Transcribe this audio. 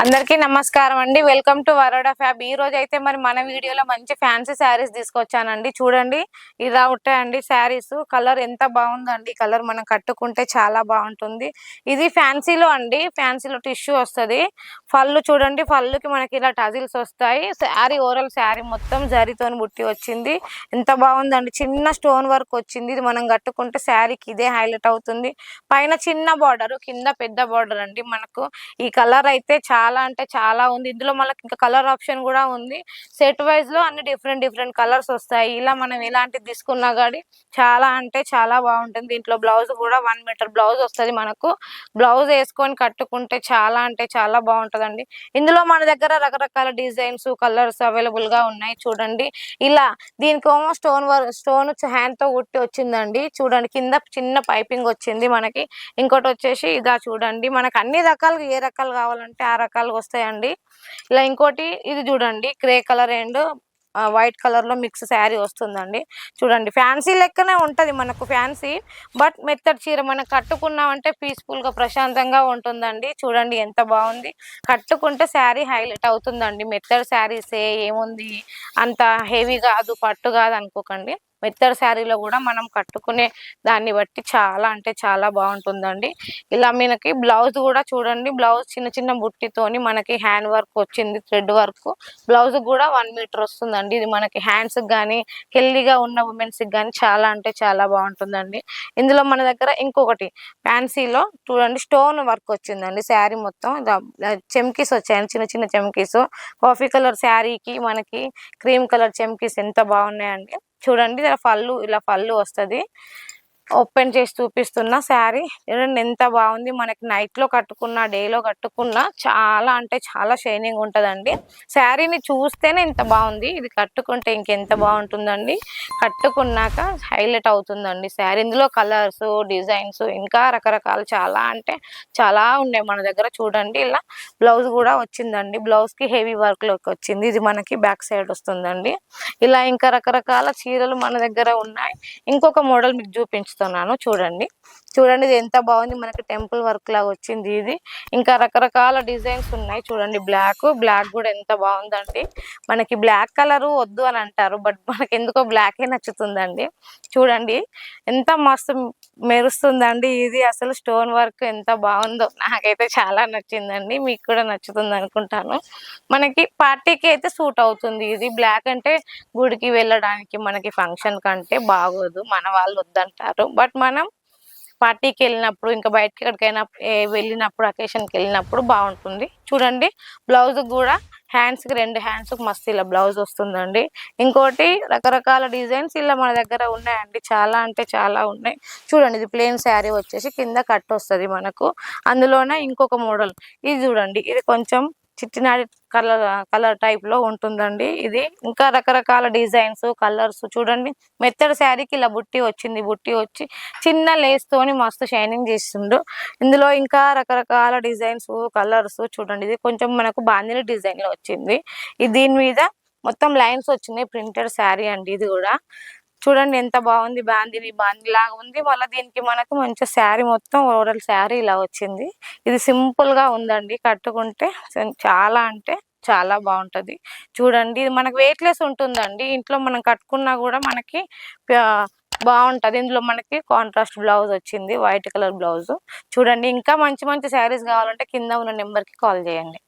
అందరికీ నమస్కారం అండి. వెల్కమ్ టు వరోడా ఫ్యాబ్ ఈ రోజు అయితే మరి మన వీడియోలో మంచి ఫ్యాన్సీ శారీస్ తీసుకొచ్చానండి. చూడండి ఇలా ఉంటాయండి శారీస్ కలర్ ఎంత బాగుందండి. కలర్ మనం కట్టుకుంటే చాలా బాగుంటుంది. ఇది ఫ్యాన్సీలో అండి. ఫ్యాన్సీలో టిష్యూ వస్తుంది. పళ్ళు చూడండి పళ్ళుకి మనకి ఇలా టజిల్స్ వస్తాయి. శారీ ఓవరాల్ శారీ మొత్తం జరీతోని బుట్టి వచ్చింది. ఎంత బాగుందండి. చిన్న స్టోన్ వర్క్ వచ్చింది. ఇది మనం కట్టుకుంటే శారీకి ఇదే హైలైట్ అవుతుంది. పైన చిన్న బార్డర్ కింద పెద్ద బార్డర్ అండి మనకు. ఈ కలర్ అయితే చాలా చాలా అంటే చాలా ఉంది. ఇందులో మనకి ఇంకా కలర్ ఆప్షన్ కూడా ఉంది. సెట్ వైజ్లో అన్ని డిఫరెంట్ డిఫరెంట్ కలర్స్ వస్తాయి. ఇలా మనం ఎలాంటిది తీసుకున్నా కానీ చాలా అంటే చాలా బాగుంటుంది. దీంట్లో బ్లౌజ్ కూడా వన్ మీటర్ బ్లౌజ్ వస్తుంది మనకు. బ్లౌజ్ వేసుకొని కట్టుకుంటే చాలా అంటే చాలా బాగుంటదండి. ఇందులో మన దగ్గర రకరకాల డిజైన్స్ కలర్స్ అవైలబుల్గా ఉన్నాయి. చూడండి. ఇలా దీనికి స్టోన్ వర్క్ స్టోన్ హ్యాండ్తో కుట్టి వచ్చిందండి. చూడండి కింద చిన్న పైపింగ్ వచ్చింది మనకి. ఇంకోటి వచ్చేసి ఇదా చూడండి. మనకి అన్ని రకాలుగా ఏ రకాలు కావాలంటే ఆ రకాలు రకాలుగా వస్తాయండి. ఇలా ఇంకోటి ఇది చూడండి గ్రే కలర్ అండ్ వైట్ కలర్లో మిక్స్ శారీ వస్తుందండి. చూడండి ఫ్యాన్సీ లెక్కనే ఉంటుంది మనకు ఫ్యాన్సీ బట్ మెత్తడి చీర మనం కట్టుకున్నామంటే పీస్ఫుల్గా ప్రశాంతంగా ఉంటుందండి. చూడండి ఎంత బాగుంది. కట్టుకుంటే శారీ హైలైట్ అవుతుందండి. మెత్తడి శారీసే ఏముంది? అంత హెవీ కాదు పట్టు కాదు అనుకోకండి. మెత్తడి శారీలో కూడా మనం కట్టుకునే దాన్ని బట్టి చాలా అంటే చాలా బాగుంటుందండి. ఇలా మనకి బ్లౌజ్ కూడా చూడండి బ్లౌజ్ చిన్న చిన్న బుట్టితోని మనకి హ్యాండ్ వర్క్ వచ్చింది థ్రెడ్ వర్క్. బ్లౌజ్ కూడా వన్ మీటర్ వస్తుందండి. ఇది మనకి హ్యాండ్స్కి కానీ హెల్దీగా ఉన్న ఉమెన్స్కి కానీ చాలా అంటే చాలా బాగుంటుందండి. ఇందులో మన దగ్గర ఇంకొకటి ఫ్యాన్సీలో చూడండి స్టోన్ వర్క్ వచ్చిందండి శారీ మొత్తం. చెమ్కీస్ వచ్చాయండి చిన్న చిన్న చెమ్కీస్. కాఫీ కలర్ శారీకి మనకి క్రీమ్ కలర్ చెమ్కీస్ ఎంత బాగున్నాయండి. చూడండి ఇలా పళ్ళు ఇలా పళ్ళు వస్తుంది. ఓపెన్ చేసి చూపిస్తున్న శారీ. చూడండి ఎంత బాగుంది. మనకి నైట్లో కట్టుకున్నా కట్టుకున్న డేలో కట్టుకున్న చాలా అంటే చాలా షైనింగ్ ఉంటుందండి. శారీని చూస్తేనే ఇంత బాగుంది. ఇది కట్టుకుంటే ఇంకెంత బాగుంటుందండి. కట్టుకున్నాక హైలైట్ అవుతుందండి శారీ. ఇందులో కలర్స్ డిజైన్స్ ఇంకా రకరకాలు చాలా అంటే చాలా ఉన్నాయి మన దగ్గర చూడండి. ఇలా బ్లౌజ్ కూడా వచ్చిందండి. బ్లౌజ్కి హెవీ వర్క్లోకి వచ్చింది. ఇది మనకి బ్యాక్ సైడ్ వస్తుందండి. ఇలా ఇంకా రకరకాల చీరలు మన దగ్గర ఉన్నాయి. ఇంకొక మోడల్ మీకు చూపిస్తున్నాను. చూడండి. చూడండి ఇది ఎంత బాగుంది. మనకి టెంపుల్ వర్క్ లాగా వచ్చింది ఇది. ఇంకా రకరకాల డిజైన్స్ ఉన్నాయి. చూడండి బ్లాక్ బ్లాక్ కూడా ఎంత బాగుందండి. మనకి బ్లాక్ కలర్ వద్దు అని అంటారు బట్ మనకి ఎందుకో బ్లాకే నచ్చుతుందండి. చూడండి ఎంత మస్తు మెరుస్తుందండి ఇది. అసలు స్టోన్ వర్క్ ఎంత బాగుందో నాకైతే చాలా నచ్చిందండి. మీకు కూడా నచ్చుతుంది అనుకుంటాను. మనకి పార్టీకి అయితే సూట్ అవుతుంది ఇది. బ్లాక్ అంటే గుడికి వెళ్ళడానికి మనకి ఫంక్షన్ కంటే బాగోదు. మన వాళ్ళు వద్దంటారు. బట్ మనం పార్టీకి వెళ్ళినప్పుడు ఇంకా బయటకి ఎక్కడికైనా వెళ్ళినప్పుడు అకేషన్కి వెళ్ళినప్పుడు బాగుంటుంది. చూడండి బ్లౌజ్ కూడా హ్యాండ్స్కి రెండు హ్యాండ్స్ మస్తు ఇలా బ్లౌజ్ వస్తుందండి. ఇంకోటి రకరకాల డిజైన్స్ ఇలా మన దగ్గర ఉన్నాయండి. చాలా అంటే చాలా ఉన్నాయి. చూడండి ఇది ప్లెయిన్ శారీ వచ్చేసి కింద కట్ వస్తుంది మనకు. అందులోనే ఇంకొక మోడల్. ఇది చూడండి ఇది కొంచెం చిట్టినాడి కలర్ కలర్ టైప్లో ఉంటుందండి ఇది. ఇంకా రకరకాల డిజైన్స్ కలర్స్ చూడండి. మెత్తడి శారీకి ఇలా బుట్టి వచ్చింది. బుట్టి వచ్చి చిన్న లేస్ తోని మస్తు షైనింగ్ చేస్తుండు ఇందులో ఇంకా రకరకాల డిజైన్స్ కలర్స్ చూడండి. ఇది కొంచెం మనకు బాందిని డిజైన్లో వచ్చింది. ఇది దీని మీద మొత్తం లైన్స్ వచ్చినాయి. ప్రింటెడ్ శారీ అండి ఇది కూడా. చూడండి ఎంత బాగుంది బాందిని బాంది లాగా ఉంది. మళ్ళీ దీనికి మనకు మంచి శారీ మొత్తం ఓవరాల్ శారీ ఇలా వచ్చింది. ఇది సింపుల్గా ఉందండి. కట్టుకుంటే చాలా అంటే చాలా బాగుంటది. చూడండి ఇది మనకు వెయిట్ లెస్ ఉంటుందండి. ఇంట్లో మనం కట్టుకున్నా కూడా మనకి బాగుంటుంది. ఇందులో మనకి కాంట్రాస్ట్ బ్లౌజ్ వచ్చింది వైట్ కలర్ బ్లౌజ్. చూడండి ఇంకా మంచి మంచి శారీస్ కావాలంటే కింద ఉన్న నెంబర్కి కాల్ చేయండి.